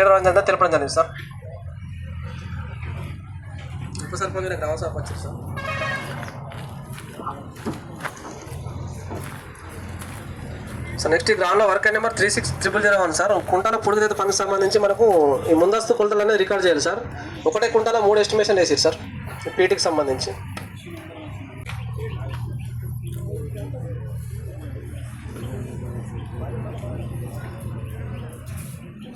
తేడా రాజంతా తెలపడం జరిగింది సార్. ఉప సర్పంచ్ గ్రామ సభ వచ్చారు సార్. సార్ నెక్స్ట్ గ్రౌండ్లో work number three six triple zero one sir. Kuntala పుడితే పనికి సంబంధించి మనకు ఈ ముందస్తు కొలతలు అనేది రికార్డ్ చేయాలి సార్. ఒకటే కుంటాల మూడు ఎస్టిమేషన్ వేసారు సార్. పీటీకి సంబంధించి. ఈరోజు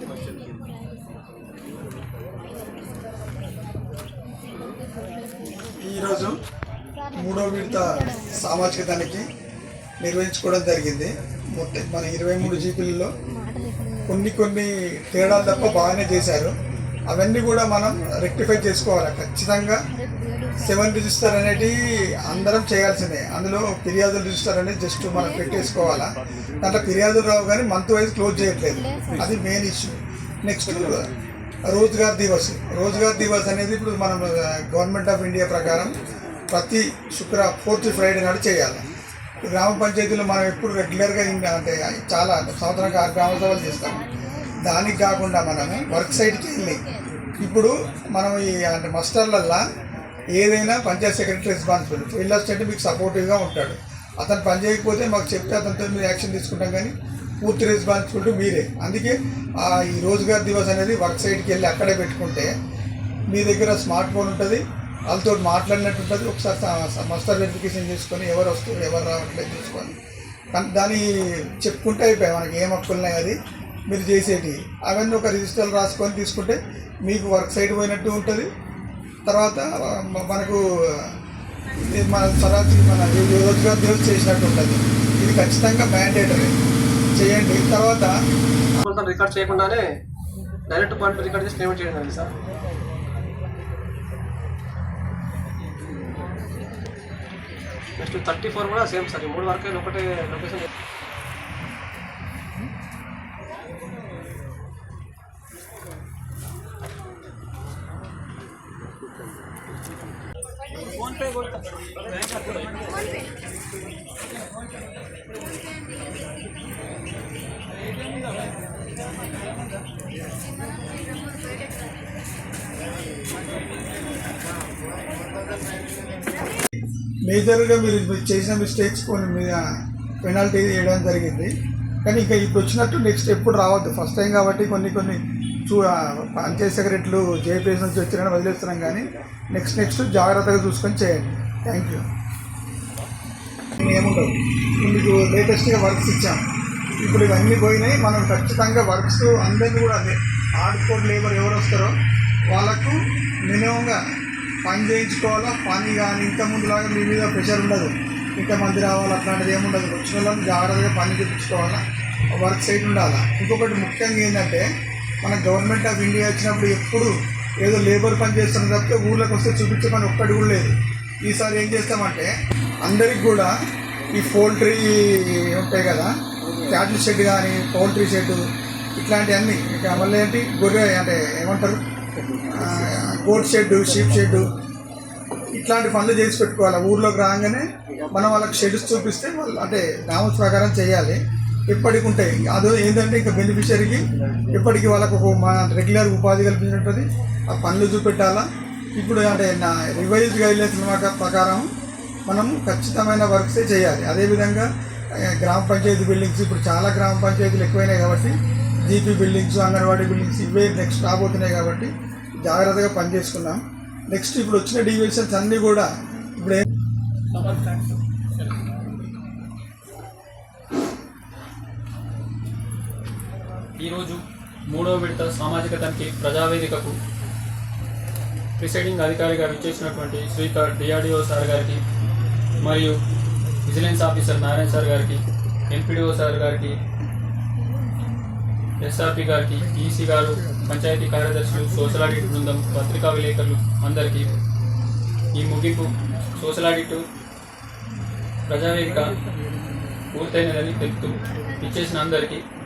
మూడో విడత సామాజిక తనిఖీ నిర్వహించుకోవడం జరిగింది. మొత్తం మన ఇరవై మూడు జీపీలలో కొన్ని కొన్ని తేడాలు తప్ప బాగానే చేశారు. అవన్నీ కూడా మనం రెక్టిఫై చేసుకోవాలి. ఖచ్చితంగా సెవెన్ రిజిస్టర్ అనేది అందరం చేయాల్సిందే. అందులో ఫిర్యాదుల రిజిస్టర్ అనేది జస్ట్ మనం పెట్టేసుకోవాలా? దాంట్లో ఫిర్యాదులు రావు కానీ మంత్ వైజ్ క్లోజ్ చేయట్లేదు. అది main issue next Rozgar Divas. Rozgar Divas అనేది ఇప్పుడు మనం గవర్నమెంట్ ఆఫ్ ఇండియా ప్రకారం ప్రతి శుక్ర ఫోర్త్ ఫ్రైడే నాడు చేయాలి. గ్రామ పంచాయతీలో మనం ఎప్పుడు రెగ్యులర్గా ఇంకా అంటే చాలా సంవత్సరానికి ఆరు గ్రామ సభలు చేస్తాం. దానికి కాకుండా మనము వర్క్ సైట్కి వెళ్ళి ఇప్పుడు మనం ఈ అంటే మస్టర్లల్లా ఏదైనా panchayat secretary responsibility field assistant మీకు సపోర్టివ్గా ఉంటాడు. అతను పని చేయకపోతే మాకు చెప్తే అతనితో మీరు యాక్షన్ తీసుకుంటాం కానీ పూర్తి రెస్పాన్సిబిలిటీ మీరే. అందుకే ఈ రోజుగార్ దివస్ అనేది వర్క్ సైడ్కి వెళ్ళి అక్కడే పెట్టుకుంటే మీ దగ్గర స్మార్ట్ ఫోన్ ఉంటుంది వాళ్ళతో మాట్లాడినట్టు ఉంటుంది. ఒకసారి స- మస్టర్ వెరిఫికేషన్ చేసుకొని ఎవరు వస్తారు ఎవరు రావట్లేదు చూసుకొని దాన్ని చెప్పుకుంటే అయిపోయి మనకి ఏం హక్కులున్నాయి అది? మీరు చేసేటి. అవన్నీ ఒక రిజిస్టర్ రాసుకొని తీసుకుంటే మీకు వర్క్ సైడ్ పోయినట్టు ఉంటుంది. తర్వాత మనకు ఇది మన సరాసరి మన రోజుగా దేవుడు చేసినట్టు ఉంటుంది. ఇది ఖచ్చితంగా మ్యాండేటరీ చేయండి. తర్వాత కొలతలు రికార్డ్ చేయకుండానే డైరెక్ట్ పాయింట్ రికార్డ్ చేసి పేమెంట్ చేయండి సార్. నెక్స్ట్ థర్టీ ఫోర్ కూడా సేమ్ సార్. ఈ మూడు వరకు ఒకటే లొకేషన్ మేజర్గా మీరు మీరు చేసిన మిస్టేక్స్ కొన్ని మీద పెనాల్టీ వేయడం జరిగింది. కానీ ఇంకా ఇప్పుడు వచ్చినట్టు నెక్స్ట్ ఎప్పుడు రావద్దు. ఫస్ట్ టైం కాబట్టి కొన్ని కొన్ని చూ ఆ, పంచాయత్ సెక్రటరీలు జేపీఎస్ నుంచి వచ్చిన వదిలేస్తున్నాం కానీ నెక్స్ట్ నెక్స్ట్ జాగ్రత్తగా చూసుకొని చేయండి. థ్యాంక్ యూ ఏముండవు. మీకు లేటెస్ట్గా వర్క్స్ ఇచ్చాం. ఇప్పుడు ఇవన్నీ పోయినాయి. మనం ఖచ్చితంగా వర్క్స్ అందరికీ కూడా అదే. హార్డ్ లేబర్ ఎవరు వస్తారో వాళ్ళకు మినిమంగా పని చేయించుకోవాలా? పని కానీ ఇంత ముందులాగా మీ మీద ప్రెషర్ ఉండదు. ఇంతమంది రావాలి? అట్లాంటిది ఏముండదు. వచ్చిన వాళ్ళని జాగ్రత్తగా పని చేయించుకోవాలా? వర్క్ సైడ్ ఉండాలా? ఇంకొకటి ముఖ్యంగా ఏంటంటే మన గవర్నమెంట్ ఆఫ్ ఇండియా వచ్చినప్పుడు ఎప్పుడు ఏదో లేబర్ పని చేస్తున్న తప్పితే ఊళ్ళకి వస్తే చూపించే పని ఒక్కటి కూడా లేదు. ఈసారి ఏం చేస్తామంటే అందరికి కూడా ఈ పోల్ట్రీ ఉంటాయి కదా క్యాటిల్ షెడ్ కానీ పౌల్ట్రీ షెడ్ ఇట్లాంటివన్నీ ఇక మళ్ళీ ఏంటి? గొర్రె అంటే ఏమంటారు? గోట్ షెడ్ షీప్ షెడ్ ఇట్లాంటి పనులు చేసి పెట్టుకోవాలి. ఊర్లోకి రాగానే మనం వాళ్ళకి షెడ్స్ చూపిస్తే వాళ్ళు అంటే నామస్ ప్రకారం చేయాలి. ఎప్పటికి ఉంటాయి. అది ఏంటంటే ఇంకా బెనిఫిషరీకి ఇప్పటికీ వాళ్ళకు ఒక మన రెగ్యులర్ ఉపాధి కల్పించినట్టుంది ఆ పనులు చూపెట్టాలా. ఇప్పుడు అంటే నా రివైజ్ గైడ్లైన్స్ ప్రకారం మనం ఖచ్చితమైన వర్క్సే చేయాలి. అదేవిధంగా గ్రామ పంచాయతీ బిల్డింగ్స్ ఇప్పుడు చాలా గ్రామ పంచాయతీలు ఎక్కువైనాయి కాబట్టి జీపీ బిల్డింగ్స్ అంగన్వాడీ బిల్డింగ్స్ ఇవే నెక్స్ట్ రాబోతున్నాయి కాబట్టి జాగ్రత్తగా పనిచేసుకున్నాం నెక్స్ట్ ఇప్పుడు వచ్చిన డివిజన్స్ అన్నీ కూడా ఇప్పుడు ఈరోజు మూడవ విడత సామాజిక తనిఖీ ప్రజావేదికకు ప్రిసైడింగ్ అధికారిగా విచ్చేసినటువంటి శ్రీకర్ డిఆర్డిఓ సార్ గారికి మరియు విజిలెన్స్ ఆఫీసర్ నారాయణ సార్ గారికి ఎంపీడీఓ సార్ గారికి ఎస్ఆర్పి గారికి ఈసీ గారు పంచాయతీ కార్యదర్శులు సోషల్ ఆడిట్ బృందం పత్రికా విలేకరులు అందరికీ ఈ ముగింపు సోషల్ ఆడిట్ ప్రజావేదిక పూర్తయినదని తెలుపుతూ ఇచ్చేసిన అందరికీ